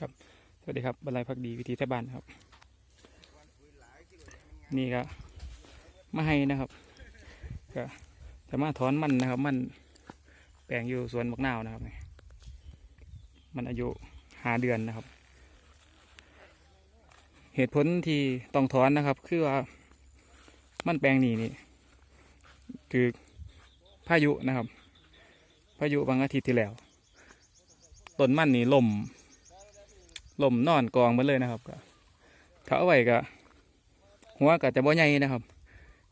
ครับสวัสดีครับบรรลัยพักดีวิธีไทบ้านครับ นี่ก็มาให้นะครับก็สามารถถอนมันนะครับ มันแปลงอยู่สวนมะนาวนะครับมันอายุหาเดือนนะครับ เหตุผลที่ต้องถอนนะครับ คือว่ามันแปลงนี้นี่คือพายุนะครับ พายุบางอาทิตย์ที่แล้วต้นมันนี่ล่ม ล่มนอนกองมาเลยนะครับก็ถ้าเอาไว้ก็หัวก็จะบ่ใหญ่นะครับ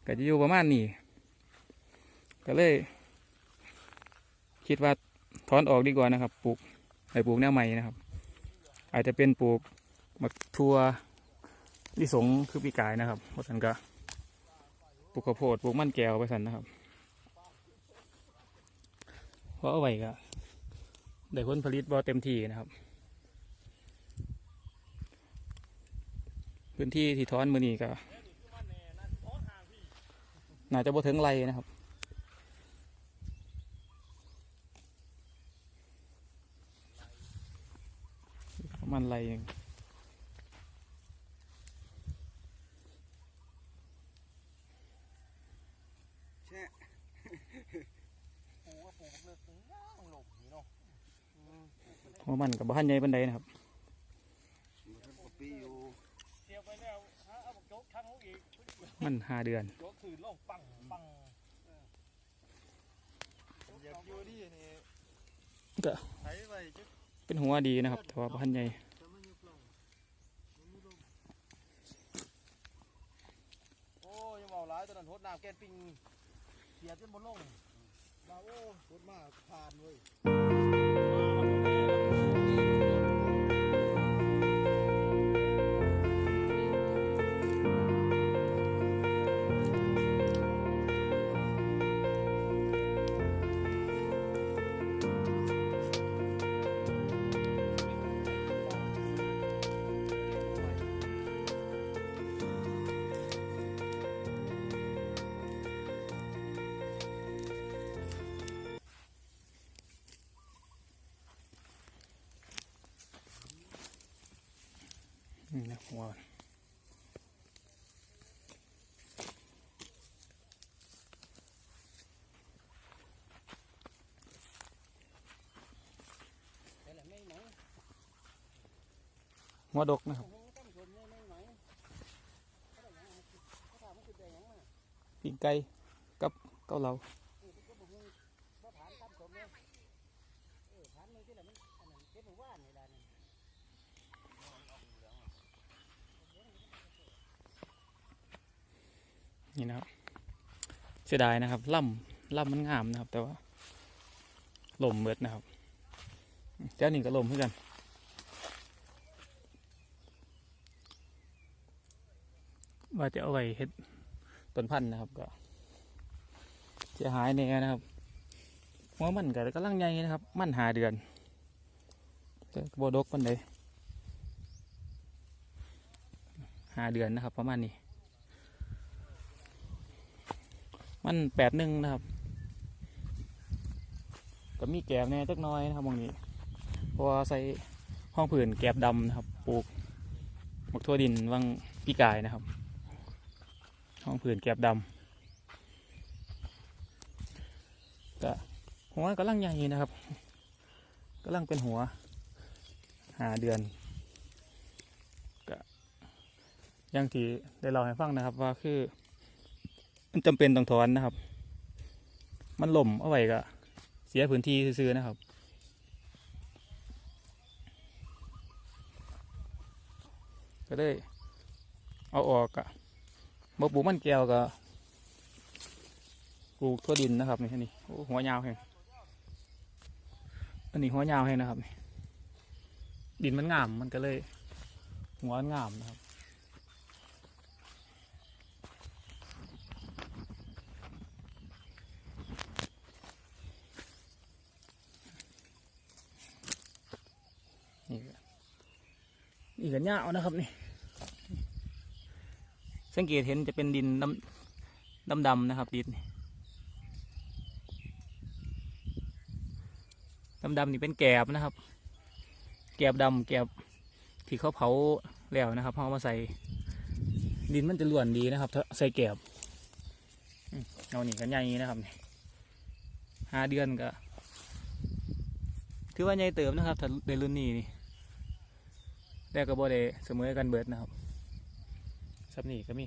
ก็จะอยู่ประมาณนี้ก็เลย คิดว่าถอนออกดีกว่านะครับ ปลูกไปปลูกแนวใหม่นะครับ อาจจะเป็นปลูกมักทั่วลิสงคือปีกายนะครับเพราะฉะนั้นก็ปลูกข้าวโพดปลูกมันแก้วไปสันนะครับเพราะเอาไว้ก็ได้ผลผลิตบ่เต็มที่นะครับ พื้นที่ที่ท้อนมือนี้ก็น่าจะบ่ถึงไรนะครับประมาณไรหนึ่งแช่ปลูกก็ปลูกเลิกถึงย่างหลบนี่เนาะอืมหัวมันกับบ้านใหญ่บันไดนะครับ มันก็ปีอยู่ เสียบไปแล้วหาเอาบักโจ๊กทั้งลูกอีก มันห้าเดือนกคืนลงปังปังอยากอยู่ดีนี่ก็เป็นหัวดีนะครับ แต่ว่าบ้านใหญ่โอ้ยังเบาหลายตอนนั้นโหดน้ำแกนปิงเสียจนบนลงมาโอ้รถมาผ่านเว้ย หัดกนะครับ ปีกไก่กับเกาเหลานี่นะครับเสียดายนะครับล่ำล่ำมันงามนะครับ แต่ว่าลมเมิดนะครับเจ้านี่ก็ลมเหมือนกัน ว่าจะเอาไว้เฮ็ดต้นพันธุ์นะครับก็เสียหายแน่นะครับหัวมันก็กำลังใหญ่นะครับ มันหาเดือนแต่บดกปันใดหาเดือนนะครับ ประมาณนี้ มันแปดหนึ่งนะครับก็มีแกบแน่จักน้อยนะครับตรงนี้เพราะใส่ห้องผืนแกบดำนะครับ ปลูกหมกทั่วดินวังปีกายนะครับ ห้องผืนแกบดำก็หัวกำลังใหญ่นะครับกำลังเป็นหัวหาเดือนก็อยังที่ได้เล่าให้ฟังนะครับว่าคือมันจำเป็นต้องถอนนะครับ มันล่มเอาไว้ก็เสียพื้นที่ซื้อนะครับก็ได้เอาออกอะ บ่ปลูกมันแก้วก็ปลูกทั่วดินนะครับนี่อันนี่โอ้หัวยาวแห้งอันนี้หัวยาวแห้งนะครับนี่ดินมันงามมันก็เลย หัวงามนะครับนี่ก็นี่กันยาวนะครับนี่ สังเกตเห็นจะเป็นดินดำดำดำๆนะครับ ดินดำดำๆนี่เป็นแกบนะครับ แกบดำแกบที่เขาเผาแล้วนะครับเอามาใส่ดินมันจะล้วนดีนะครับถ้าใส่แกบเอาหนีกันใหญ่นะครับนี่ห้าเดือนก็ถือว่าใหญ่เติมนะครับถ้าในรุ่นนี้นี่แต่ก็บ่ได้เสมอกันเบิดนะครับ ซับนี่ก็มี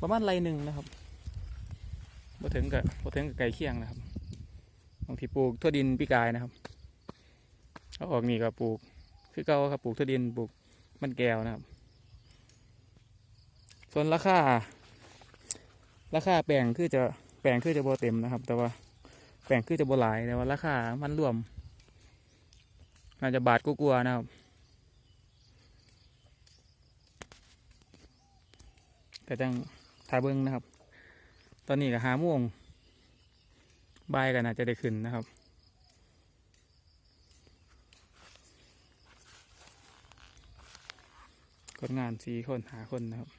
ประมาณไรหนึ่งนะครับบ่ถึงกับบ่ถึงกับไก่เคียงนะครับบางทีปลูกทั่วดินปีกายนะครับเอาออกนี่ก็ปลูก คือเก่าครับปลูกทั่วดินปลูกมันแก้วนะครับ ส่วนราคา ราคาแปลงคือจะแปลงคือจะบ่เต็มนะครับ แต่ว่าแปลงคือจะบ่หลายแต่ว่าราคามันรวม น่าจะบาทกลัวาๆนะครับก็จังถ่ายเบิ้งนะครับ ตอนนี้ก็หาม่วงบายกันอาจจะได้ขึ้นนะครับคนงานสี่คนหาคนนะครับ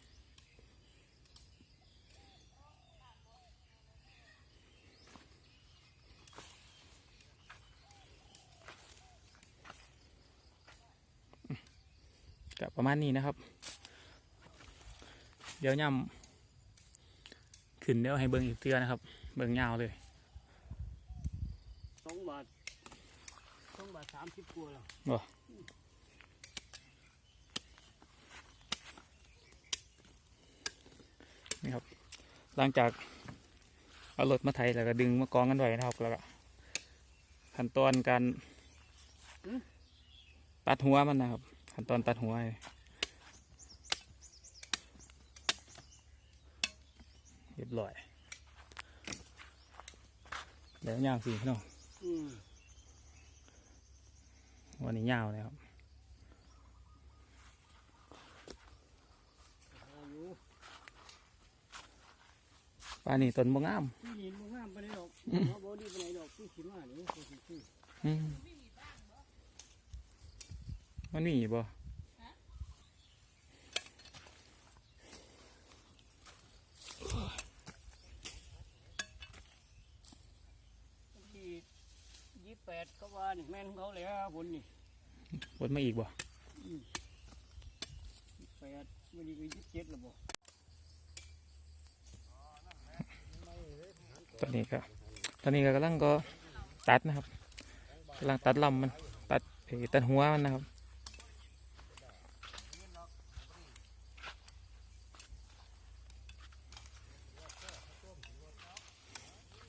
ก็ประ มาณนี้นะครับ เดี๋ยวย่ำขึ้นเดี๋ยวให้เบิ้งอีกเทื่อนะครับ เบิ้งยาวเลยสองบาทสองบาทสามสิบกว่าแล้วหลังจากเอารถมาไถแล้วก็ดึงมากองกันไว้นะครับแล้วก็ขั้นตอนการตัดหัวมันนะครับ ขั้นตอนตัดหัวนี่เรียบร้อยเดี๋ยวยาวสิพี่น้องอืมวันนี้ยาวเลยครับเอาอยู่ปลานี่ต้นบงงามที่ดินมันงามไปไหนดอกอืมเอาบ่ดีไปไหนดอกที่สิมานี่ก็สิซื้ออืมมันมีบ่ ที่ยี่แป ดก็ว่านี่แม่นเขาแล้วผลนี่บนมาอีกบ่ยี่แปดวันนี้ก็ยี่เจ็ดแล้วบ่ตอนนี้ก็ตอนนี้ก็กำลังก็ตัดนะครับกำลังตัดลำมันตัดเอ่อตัดหัวมันนะครับ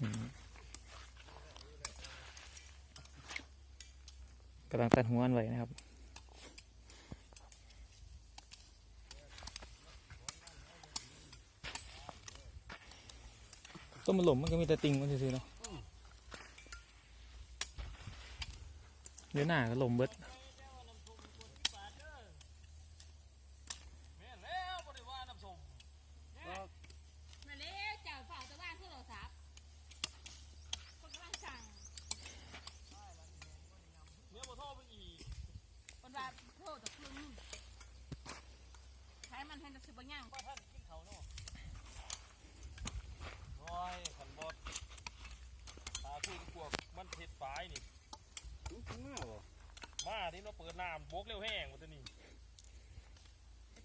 อืม กำลังตัดหัวอันไว้นะครับต้นมันหล่มมันก็มีแต่ติงมันซื่อๆเนาะเดี๋ยวหน้าก็หล่มเบิด นั่นแหละเจ้าฝ่าจะว่างโทรศัพท์คนกำลังสั่งเนี่ยบ่โทรไปอีกคนว่าโทรแต่คืนใช้มันให้จะซื้อบางอย่าง โอ้ยขันบดตาคือพวกมันเผ็ดฝายนี่ ถึงถึงมาบ่ มาที่เราเปิด น้ำโบกเร็วแห้งหมดตัวนี้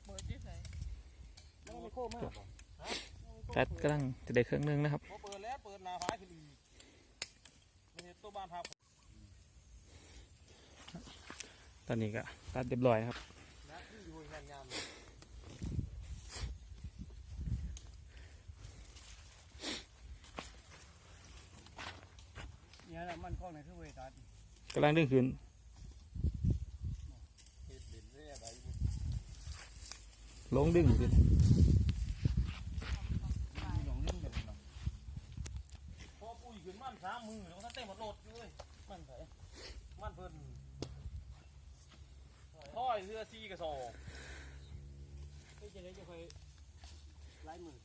เปิดด้วยใส่แล้วมันโคมากบ่ตัดกำลังจะได้เครื่องนึงนะครับพอเปิดแล้วเปิดหน้าฝายขึ้นอีกไม่เห็นตัวบ้านพับตอนนี้ก็ตัดเรียบร้อยครับนะที่อยู่งานงามเนี่ยแหละมันข้องไหนคือเวตัดกำลังดึงขึ้น เห็ดเด่นเรื่อยอะไร ลงดึงขึ้นหลงพอปุยขึ้นมันสามมือแล้วก็เต็มหมดโหลดเลยมันไผมันเพิ่นร้อยเรือซีกระสอบเฮ้ยจะได้จะไปไล่มือ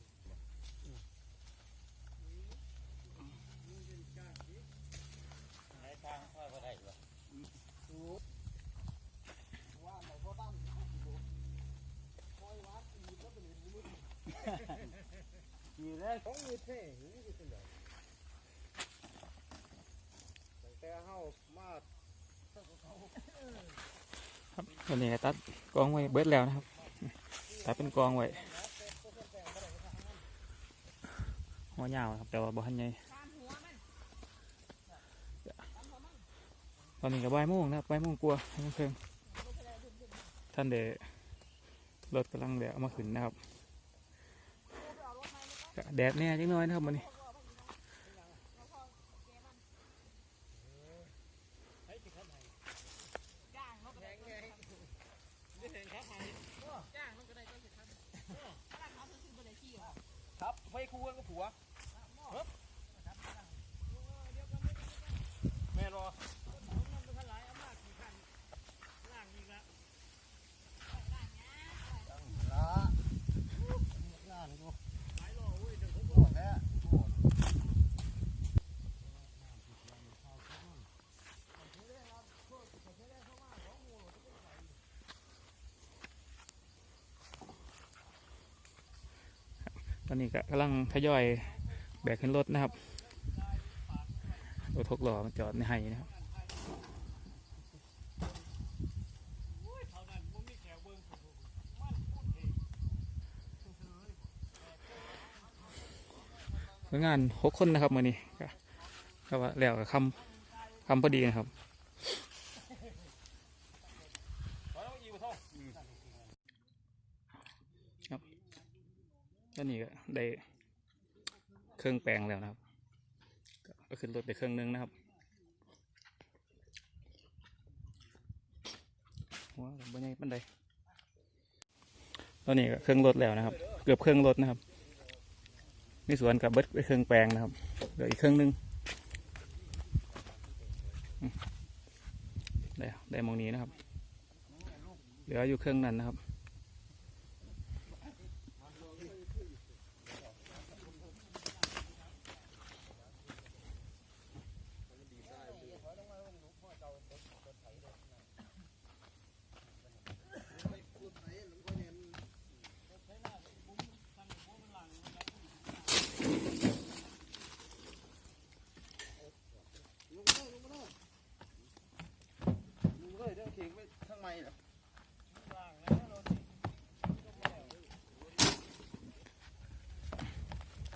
ไหนทางค่อยไปได้หรอ ว่าไหนพ่อตั้มคอยวัดอีกก็เป็นมือ นี่แหละของมือแท้หรือจะเป็นไรแต่เฮามาครับวันนี้ตัดกองไว้เบิดแล้วนะครับตัดเป็นกองไว้หัวยาวครับแต่ว่าบ่ทันใหญ่ตอนนี้ก็บ่ายโมงนะครับบ่ายโมงกลัวาบ่ายโมงครึ่งท่านเดรถกำลังเดี๋ยวเอามาขึ้นนะครับ แดดแน่จังน้อยนะครับมันนี้จ้างเขาก็ได้ก็สิทำจ้างมันก็ได้ก็สิทำถ้าเขาซื้อบ่ได้ขี้หรอกครับไฟคู่กันกับผัวเฮ้ยแม่นบ่ ละงานกูหลายโลเว้ยเดี๋ยวผมแท้ ต อนนี้ก็กำลังทยอยแบกขึ้นรถนะครับรถทกล้อมันจอดในไห้นะครับงานหกคนนะครับมื่อนี้ก็ว่าแล้วกับคำคำพอดีนะครับ ขอต้องอีกบ่เท่า ตอนนี้ก็ได้เครื่องแปลงแล้วนะครับ ก็ขึ้นรถได้เครื่องหนึงนะครับว้าวบนใหญ่ปันใดตอนนี้ก็เครื่องรถแล้วนะครับ เกือบเครื่องรถนะครับมีส่วนกับเบิดไปเครื่องแปลงนะครับเหลืออีกเครื่องหนึงได้ได้มองนี้นะครับ เหลืออยู่เครื่องนั้นนะครับ มึงเลยเรื่องเข่ง ไมเหรอ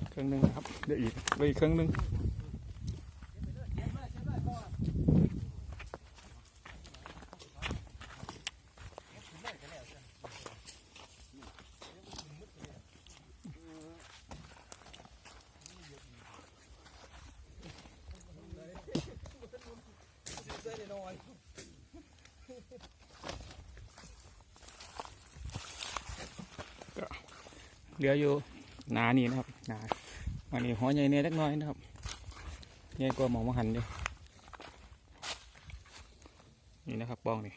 เครื่องหนึงนะครับเดี๋ยวอีกเลยออีกเครื่องหนึง เหลืออยู่หนานี่นะครับหนาอันนี้หัวใหญ่เนี่ยเล็กน้อยนะครับใหญ่กว่าหมองมหันอยู่นี่นะครับบองนี่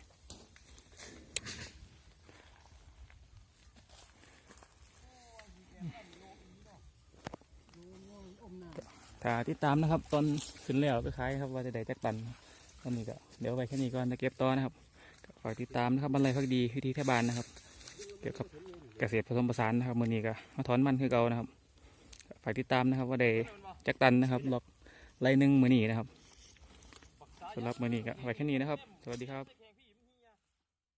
ถ้าติดตามนะครับตอนขึ้นแล้วไปขายครับว่าจะได้จักตันตอนนี้ก็เดี๋ยวไปแค่นี้ก่อนจะเก็บต่อนะครับก็ฝากติดตามนะครับบรรลัยพักดีวิธีแทบานนะครับ เกี่ยวกับ เกษตรผสมผสานนะครับมือนี้ก็มาถอนมันคือเก่านะครับฝากติดตามนะครับ ว่าได้จักตันนะครับล็อกไล่หนึ่งมือนี้นะครับสำหรับมือนี้ก็ไว้แค่นี้นะครับ สวัสดีครับ